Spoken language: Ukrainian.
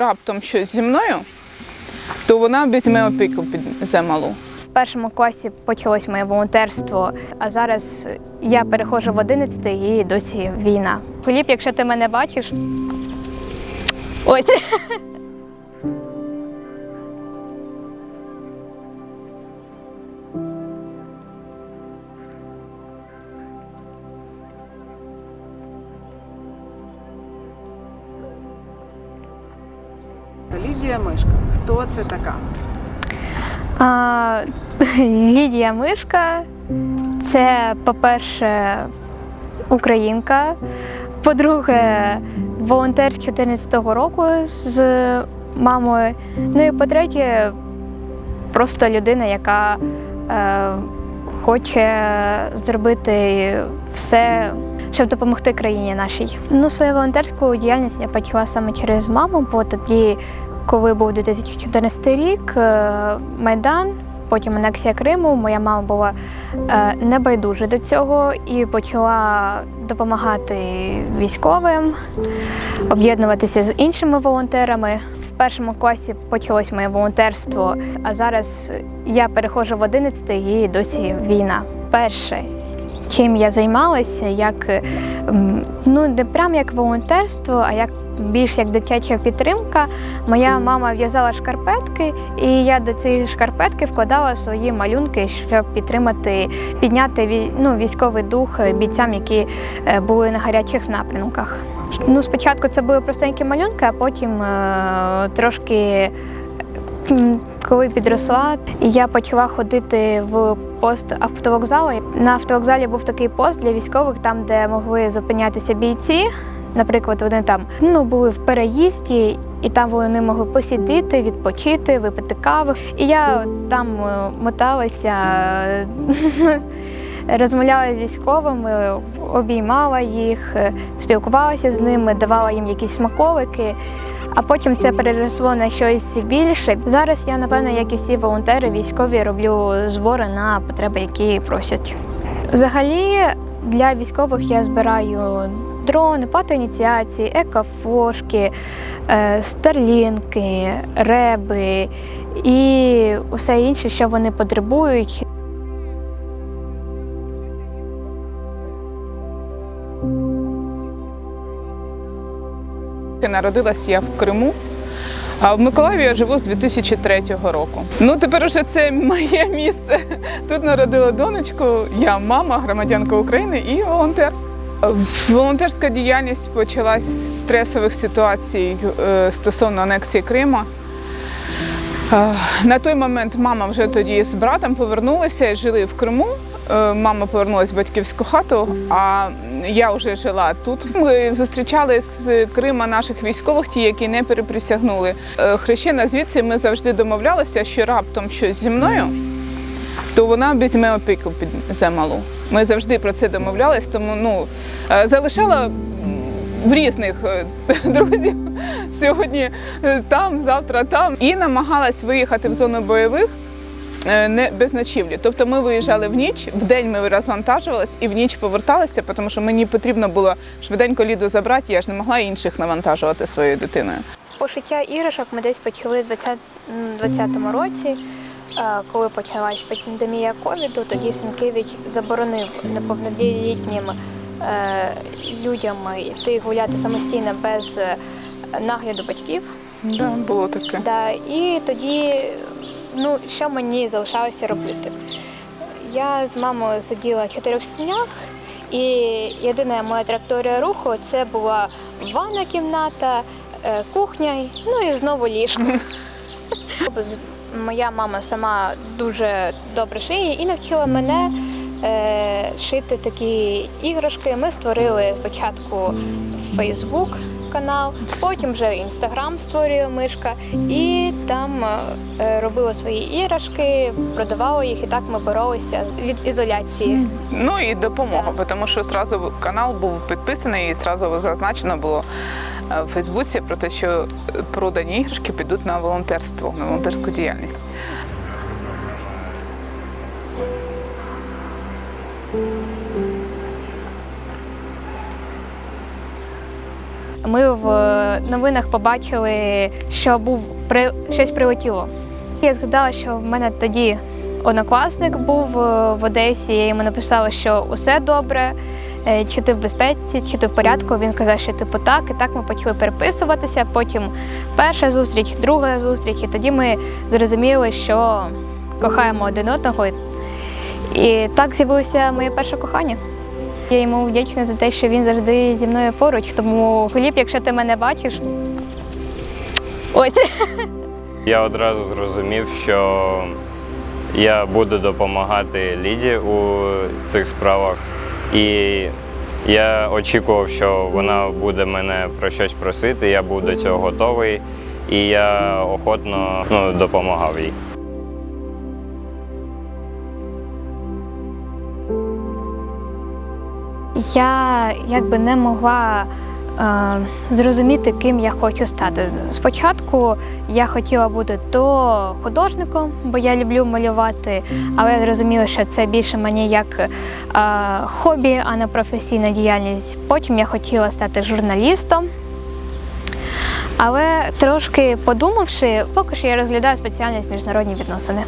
раптом щось зі мною, то вона візьме опіку під за малу. В першому класі почалось моє волонтерство, а зараз я переходжу в 11 і досі війна. Хліб, якщо ти мене бачиш. Ось. Лідія Мишка. Хто це така? А, Лідія Мишка це, по-перше, українка. По-друге, волонтер з 14-го року з мамою. Ну і по-третє, просто людина, яка е, хоче зробити все, щоб допомогти країні нашій. Ну, свою волонтерську діяльність я почала саме через маму, бо тоді, коли був 2014 рік, е, Майдан. Потім анексія Криму, моя мама була е, небайдужа до цього і почала допомагати військовим, об'єднуватися з іншими волонтерами. В першому класі почалось моє волонтерство, а зараз я переходжу в 11 і досі війна. Перше, чим я займалася, як ну не прям як волонтерство, а як більш як дитяча підтримка. Моя мама в'язала шкарпетки, і я до цієї шкарпетки вкладала свої малюнки, щоб підтримати, підняти ну, військовий дух бійцям, які е, були на гарячих напрямках. Ну, спочатку це були простенькі малюнки, а потім е, трошки. Коли підросла, я почала ходити в пост автовокзалу. На автовокзалі був такий пост для військових, там, де могли зупинятися бійці. Наприклад, вони там ну, були в переїзді, і там вони могли посидіти, відпочити, випити кави. І я там е, моталася, розмовляла з військовими, обіймала їх, е, спілкувалася з ними, давала їм якісь смаколики. А потім це переросло на щось більше. Зараз я, напевно, як і всі волонтери військові, роблю збори на потреби, які просять. Взагалі, для військових я збираю дрони, пати ініціації, екофлошки, е, старлінки, реби і усе інше, що вони потребують. Народилася я в Криму. А в Миколаєві я живу з 2003 року. Ну тепер уже це моє місце. Тут народила донечку. Я мама, громадянка України і волонтер. Волонтерська діяльність почалась з стресових ситуацій е, стосовно анексії Крима. Е, На той момент мама вже тоді з братом повернулися і жили в Криму. Е, Мама повернулася в батьківську хату, а я вже жила тут. Ми зустрічали з Крима наших військових, ті, які не переприсягнули. Е, Хрещена звідси ми завжди домовлялися, що раптом щось зі мною, то вона візьме опіку під за малу. Ми завжди про це домовлялись, тому ну е, залишала в різних друзів сьогодні там, завтра там, і намагалась виїхати в зону бойових. Е, Не без ночівлі. Тобто ми виїжджали в ніч, в день ми розвантажувались і в ніч поверталися, тому що мені потрібно було швиденько ліду забрати, я ж не могла інших навантажувати своєю дитиною. Пошиття іграшок ми десь почали в 2020 році. Е, Коли почалась пандемія ковіду, тоді Сенкевич заборонив неповнолітнім е, людям йти гуляти самостійно без нагляду батьків. Да, було таке. Да, і тоді, ну, що мені залишалося робити? Я з мамою сиділа в чотирьох стінах, і єдина моя траєкторія руху це була ванна кімната, е, кухня, ну і знову ліжко. Моя мама сама дуже добре шиє і навчила мене е, шити такі іграшки. Ми створили спочатку Facebook канал, потім вже Інстаграм створює мишка, і там е, робила свої іграшки, продавала їх, і так ми боролися від ізоляції. Ну і допомога, тому що одразу канал був підписаний і одразу зазначено було е, в Фейсбуці про те, що продані іграшки підуть на волонтерство, на волонтерську діяльність. ми в новинах побачили, що був при щось прилетіло. Я згадала, що в мене тоді однокласник був е, в Одесі. Я йому написала, що усе добре, е, чи ти в безпеці, чи ти в порядку. Він казав, що типу так, і так ми почали переписуватися. Потім перша зустріч, друга зустріч, і тоді ми зрозуміли, що кохаємо один одного. І так з'явилося моє перше кохання. Я йому вдячна за те, що він завжди зі мною поруч. Тому Гліб, якщо ти мене бачиш, ось. Я одразу зрозумів, що я буду допомагати Ліді у цих справах. І я очікував, що вона буде мене про щось просити, я був до цього готовий, і я охотно ну, допомагав їй. Я якби не могла е, зрозуміти, ким я хочу стати. Спочатку я хотіла бути то художником, бо я люблю малювати, але я зрозуміла, що це більше мені як е, хобі, а не професійна діяльність. Потім я хотіла стати журналістом. Але трошки подумавши, поки що я розглядаю спеціальність міжнародні відносини.